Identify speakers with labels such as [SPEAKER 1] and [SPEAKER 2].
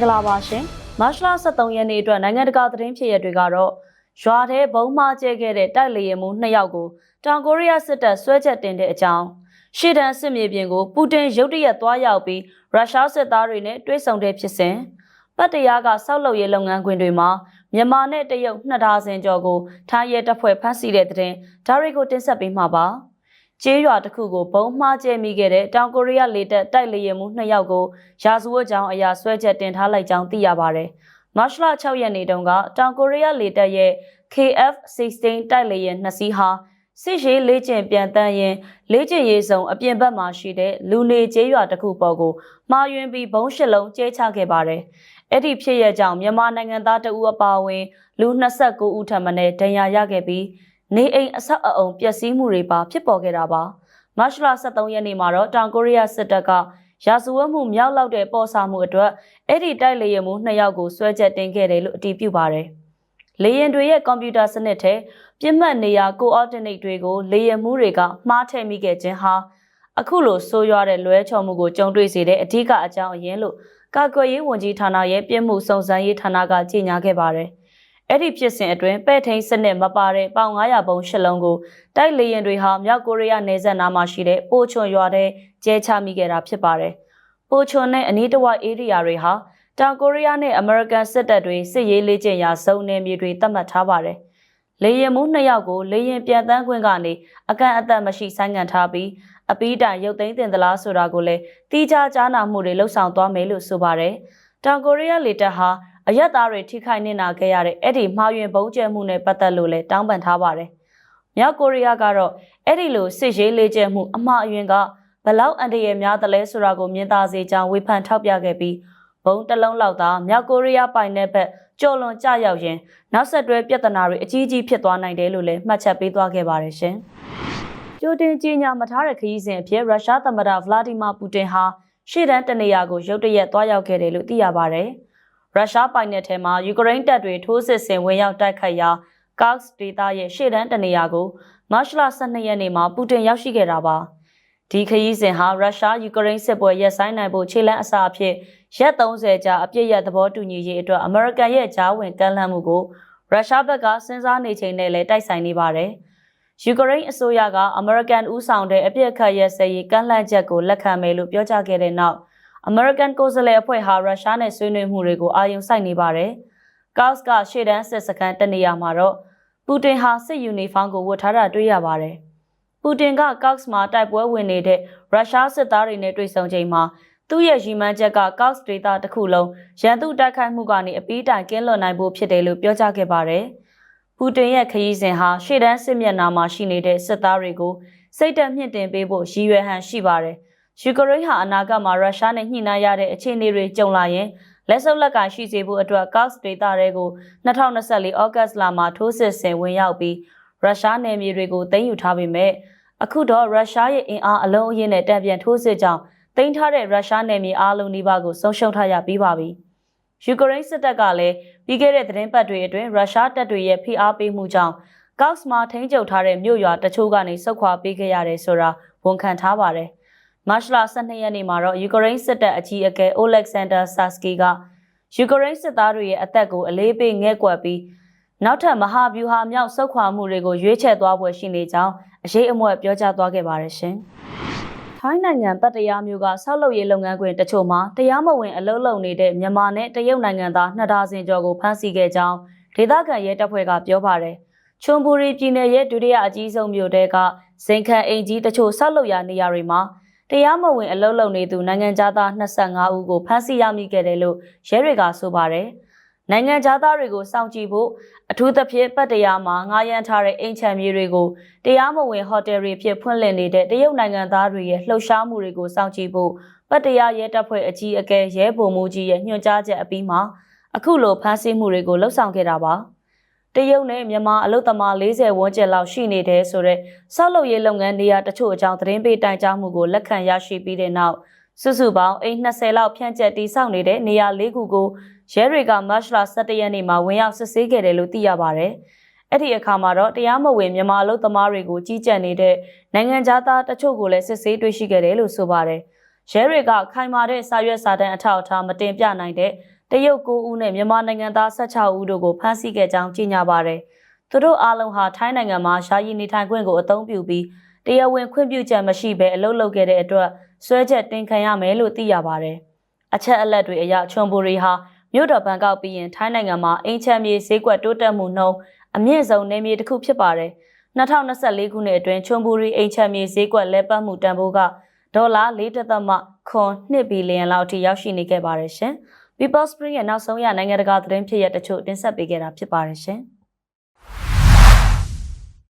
[SPEAKER 1] င်္ဂလာပါရှင်မတ်လ23ရက်နေ့အတွက်နိုင်ငံတကာသတင်းဖြစ်ရတွေကတော့ရွာထဲဘုံမှားကျဲခဲ့တဲ့တိုက်လေယာဉ်မှု2ယောက်ကိုတောင်ကိုရီးယားစစ်တပ်ဆွဲချက်တင်တဲ့အကြောင်းရှေ့တန်းစစ်မြေပြင်ကိုပူတင်ရုတ်တရက်သွားရောက်ပြီးရုရှားစစ်သားတွေနဲ့တွေ့ဆုံတဲ့ဖြစ်စဉ်ပတ်တရားကစောက်လုပ်ရေးလုပ်ငန်းခွင်တွေမှာမြန်မာနဲ့တရုတ်နှစ်ဒါဇင်ကျော်ကိုထားရဲတပ်ဖွဲ့ဖမ်းဆီးတဲ့တဲ့တင်ဒါတွေကိုတင်ဆက်ပေးမှာပါ ကျေးရွာတစ်ခုကိုဘုံမှားကျဲမိခဲ့တဲ့တောင်ကိုရီးယားလေတပ်တိုက်လေယာဉ်မှု2ယောက်ကိုရာဇဝတ်ကြောင်းအရာဆွဲချက်တင်ထားလိုက်ကြောင်းသိရပါတယ်။မတ်လ6ရက်နေ့တုန်းကတောင်ကိုရီးယားလေတပ်ရဲ့ KF-16 တိုက်လေယာဉ်နှစ်စီးဟာစစ်ရေးလေ့ကျင့်ပြန်တန်းရင်လေ့ကျင့်ရေးဆောင်အပြင်ဘက်မှာရှိတဲ့လူနေကျေးရွာတစ်ခုပေါ်ကိုမှားယွင်းပြီးဘုံရှစ်လုံးကျဲချခဲ့ပါတယ်။အဲ့ဒီဖြစ်ရကြောင်းမြန်မာနိုင်ငံသားတအူအပါအဝင်လူ29ဦးထပ်မံနဲ့ဒဏ်ရာရခဲ့ပြီး နေအိမ်အဆောက်အအုံပျက်စီးမှုတွေပါဖြစ်ပေါ်ခဲ့တာပါ။မတ်လ23ရက်နေ့မှာတော့တောင်ကိုရီးယားစစ်တပ်ကရာဇဝတ်မှုမြောက်လောက်တဲ့ပေါ်စာမှုအတွက်အဲ့ဒီတိုက်လေယာဉ်မှုနှစ်ယောက်ကိုဆွဲချက်တင်ခဲ့တယ်လို့အတည်ပြုပါတယ်။လေယာဉ်တွေရဲ့ကွန်ပျူတာစနစ်ထဲပြစ်မှတ်နေရာ coordinate တွေကိုလေယာဉ်မှုတွေကမှားထည့်မိခဲ့ခြင်းဟာအခုလိုဆိုးရွားတဲ့လွဲချော်မှုကိုကြုံတွေ့စေတဲ့အဓိကအကြောင်းအရင်းလို့ကာကွယ်ရေးဝန်ကြီးဌာနရဲ့ပြည်မှုစုံစမ်းရေးဌာနကကြေညာခဲ့ပါတယ်။ အဲ့ဒီဖြစ်စဉ်အတွင်းပဲ့ထိန်စနစ်မပါတဲ့ပေါင်900ဘုံရှစ်လုံးကိုတိုက်လေယာဉ်တွေဟာမြောက်ကိုရီးယားနယ်စပ်နားမှာရှိတဲ့ပိုချွန်ရွာထဲကျဲချမိခဲ့တာဖြစ်ပါတယ်။ပိုချွန်နဲ့အနီးတစ်ဝိုက်ဧရိယာတွေဟာတောင်ကိုရီးယားနဲ့အမေရိကန်စစ်တပ်တွေစစ်ရေးလေ့ကျင့်ရာစုံနယ်မြေတွေသတ်မှတ်ထားပါတယ်။လေရင်မှုနှစ်ယောက်ကိုလေရင်ပြန်တန်းခွင့်ကနေအကန့်အသတ်မရှိဆိုင်းငံ့ထားပြီးအပီးတိုင်ရုပ်သိမ်းတင်သလားဆိုတာကိုလည်းတီးခြားကြားနာမှုတွေလှုပ်ဆောင်သွားမယ်လို့ဆိုပါတယ်။တောင်ကိုရီးယားလေတပ်ဟာ အရက်သားတွေထိခိုက်နေတာခဲ့ရတဲ့အဲ့ဒီမှားယွင်းပုံကျဲမှုနဲ့ပတ်သက်လို့လည်းတောင်းပန်ထားပါတယ်။မြောက်ကိုရီးယားကတော့အဲ့ဒီလိုစစ်ရေးလေ့ကျင့်မှုအမှားအယွင်းကဘလောက်အန်တရယ်များသလဲဆိုတာကိုမြင်သာစေကြောင်းဝေဖန်ထောက်ပြခဲ့ပြီးဘုံတစ်လုံးလောက်သာမြောက်ကိုရီးယားပိုင်တဲ့ဘက်ကြော်လွန်ကြရောက်ရင်နောက်ဆက်တွဲပြဿနာတွေအကြီးကြီးဖြစ်သွားနိုင်တယ်လို့လည်းမှတ်ချက်ပေးသွားခဲ့ပါတယ်ရှင်။ကြိုတင်ကြီးညာမထားတဲ့ခရီးစဉ်အဖြစ်ရုရှားသမ္မတဗလာဒီမာပူတင်ဟာရှေ့တန်းတနေရာကိုရုတ်တရက်သွားရောက်ခဲ့တယ်လို့သိရပါတယ်။ ရုရှားပိုင်နယ်ထဲမှာယူကရိန်းတပ်တွေထိုးစစ်ဆင်ဝင်ရောက်တိုက်ခိုက်ရာကော့စ်ဒေသရဲ့ရှေ့တန်းတနေရာကိုမတ်လ12ရက်နေ့မှာပူတင်ရောက်ရှိခဲ့တာပါ။ဒီခရီးစဉ်ဟာရုရှားယူကရိန်းစစ်ပွဲရပ်ဆိုင်းနိုင်ဖို့ခြေလှမ်းအစအဖြစ်ရက်30ကြာအပြည့်ရသဘောတူညီရေးအတွက်အမေရိကန်ရဲ့ကြားဝင်ကမ်းလှမ်းမှုကိုရုရှားဘက်ကစဉ်းစားနေချိန်နဲ့လည်းတိုက်ဆိုင်နေပါတယ်။ယူကရိန်းအစိုးရကအမေရိကန်ဦးဆောင်တဲ့အပြည့်အခတ်ရဲ့စရေးကမ်းလှမ်းချက်ကိုလက်ခံမယ်လို့ပြောကြားခဲ့တဲ့နောက် အမေရိကန်ကိုယ်စားလှယ်အဖွဲ့ဟာရုရှားနဲ့ဆွေးနွေးမှုတွေကိုအာရုံစိုက်နေပါတယ်။ကော့စ်ကရှေ့တန်းစစ်စခန်းတနေရာမှာတော့ပူတင်ဟာစစ်ယူနီဖောင်းကိုဝတ်ထားတာတွေ့ရပါတယ်။ပူတင်ကကော့စ်မှာတိုက်ပွဲဝင်နေတဲ့ရုရှားစစ်သားတွေနဲ့တွေ့ဆုံချိန်မှာသူ့ရဲ့ရည်မှန်းချက်ကကော့စ်ဒေတာတစ်ခုလုံးရန်သူတိုက်ခိုက်မှုကနေအပီးတိုင်ကင်းလွတ်နိုင်ဖို့ဖြစ်တယ်လို့ပြောကြားခဲ့ပါတယ်။ပူတင်ရဲ့ခရီးစဉ်ဟာရှေ့တန်းစစ်မျက်နှာမှာရှိနေတဲ့စစ်သားတွေကိုစိတ်တက်မြင့်တင်ပေးဖို့ရည်ရွယ်ဟန်ရှိပါတယ်။ ယူကရိန်းဟာအနာဂတ်မှာရုရှားနဲ့ညှိနှိုင်းရတဲ့အခြေအနေတွေကြုံလာရင်လက်စုပ်လက်ကရှိစေဖို့အတွက်ကော့စ်ဒေတာတွေကို2024ဩဂတ်လမှာထိုးစစ်ဆင်ဝင်ရောက်ပြီးရုရှားနယ်မြေတွေကိုသိမ်းယူထားပေမဲ့အခုတော့ရုရှားရဲ့အင်အားအလုံးအင်းနဲ့တံပြန်ထိုးစစ်ကြောင့်တင်ထားတဲ့ရုရှားနယ်မြေအားလုံးနီးပါးကိုဆုံးရှုံးထားရပြီးပါပြီ။ယူကရိန်းစစ်တပ်ကလည်းပြီးခဲ့တဲ့သတင်းပတ်တွေအတွင်းရုရှားတပ်တွေရဲ့ဖိအားပေးမှုကြောင့်ကော့စ်မှာထိန်းချုပ်ထားတဲ့မြို့ရွာတချို့ကနေဆုတ်ခွာပေးခဲ့ရတယ်ဆိုတာဝန်ခံထားပါတယ်။ မတ်လ12ရက်နေ့မှာတော့ယူကရိန်းစစ်တပ်အကြီးအကဲအိုလက်ဆန်ဒါဆာစကီကယူကရိန်းစစ်သားတွေရဲ့အသက်ကိုအလေးပေးငဲ့ကွက်ပြီးနောက်ထပ်မဟာဗျူဟာမြောက်ဆုတ်ခွာမှုတွေကိုရွေးချယ်သွားပွဲရှိနေကြောင်းအရေးအမွက်ပြောကြားသွားခဲ့ပါတယ်ရှင်။ထိုင်းနိုင်ငံပတ်တရားမျိုးကဆောက်လုပ်ရေးလုပ်ငန်းခွင်တချို့မှာတရားမဝင်အလုပ်လုပ်နေတဲ့မြန်မာနဲ့တရုတ်နိုင်ငံသားနှစ်ဒါဇင်ကျော်ကိုဖမ်းဆီးခဲ့ကြောင်းဒေသခံရဲတပ်ဖွဲ့ကပြောပါတယ်။ချွန်ဘူရီပြည်နယ်ရဲ့ဒုတိယအကြီးဆုံးမြို့တဲကဇင်ခံအိမ်ကြီးတချို့ဆောက်လုပ်ရာနေရာတွေမှာ တရားမဝင်အလုပ်လုပ်နေသူနိုင်ငံသား25ဦးကိုဖမ်းဆီးရမိခဲ့တယ်လို့ရဲတွေကဆိုပါတယ်။နိုင်ငံသားတွေကိုစောင့်ကြည့်ဖို့အထူးသဖြင့်ပတ်တရားမှာငားရမ်းထားတဲ့အိမ်ချမ်းမြေတွေကိုတရားမဝင်ဟိုတယ်တွေဖြစ်ဖွင့်လှစ်နေတဲ့တရုတ်နိုင်ငံသားတွေရဲ့လှုပ်ရှားမှုတွေကိုစောင့်ကြည့်ဖို့ပတ်တရားရဲတပ်ဖွဲ့အကြီးအကဲရဲဗိုလ်မှူးကြီးရဲ့ညွှန်ကြားချက်အပြီးမှာအခုလိုဖမ်းဆီးမှုတွေကိုလှုပ်ဆောင်ခဲ့တာပါ။ တရုတ်နဲ့မြန်မာအလုပ်သမား40ဝန်းကျင်လောက်ရှိနေတဲ့ဆိုတော့ဆောက်လုပ်ရေးလုပ်ငန်းနေရာတချို့အကြောင်းသတင်းပေးတိုင်ကြားမှုကိုလက်ခံရရှိပြီးတဲ့နောက်စုစုပေါင်းအိမ်20လောက်ဖြန့်ကျက်တိစောက်နေတဲ့နေရာ၄ခုကိုရဲတွေကမတ်လ17ရက်နေ့မှာဝင်ရောက်စစ်ဆေးခဲ့တယ်လို့သိရပါဗျ။အဲ့ဒီအခါမှာတော့တရားမဝင်မြန်မာအလုပ်သမားတွေကိုကြီးကြပ်နေတဲ့နိုင်ငံသားတချို့ကိုလည်းစစ်ဆေးတွေ့ရှိခဲ့တယ်လို့ဆိုပါတယ်။ရဲတွေကခိုင်မာတဲ့စာရွက်စာတမ်းအထောက်အထားမတင်ပြနိုင်တဲ့ တရုတ်9ဦးနဲ့မြန်မာနိုင်ငံသား16ဦးတို့ကိုဖမ်းဆီးခဲ့ကြောင်းကြေညာပါတယ်။သူတို့အားလုံးဟာထိုင်းနိုင်ငံမှာယာယီနေထိုင်ခွင့်ကိုအသုံးပြုပြီးတရားဝင်ခွင့်ပြုချက်မရှိဘဲအလုပ်လုပ်ခဲ့တဲ့အတွက်ဆွဲချက်တင်ခံရမယ်လို့သိရပါတယ်။အချက်အလက်တွေအရချွန်ဘူရီဟာမြို့တော်ဘန်ကောက်ပြီးရင်ထိုင်းနိုင်ငံမှာအင်ချမ်းမြေဈေးကွက်တိုးတက်မှုနှုန်းအမြင့်ဆုံးနယ်မြေတစ်ခုဖြစ်ပါတယ်။2024ခုနှစ်အတွင်းချွန်ဘူရီအင်ချမ်းမြေဈေးကွက်လဲပတ်မှုတန်ဖိုးကဒေါ်လာ4.2ဘီလီယံလောက်အထိရောက်ရှိနေခဲ့ပါတယ်ရှင်။ People Spring ရဲ့နောက်ဆုံးရနိုင်ငံတကာသတင်းဖြစ်ရတဲ့တချို့တင်ဆက်ပေးခဲ့တာဖြစ်ပါတယ်ရှင်။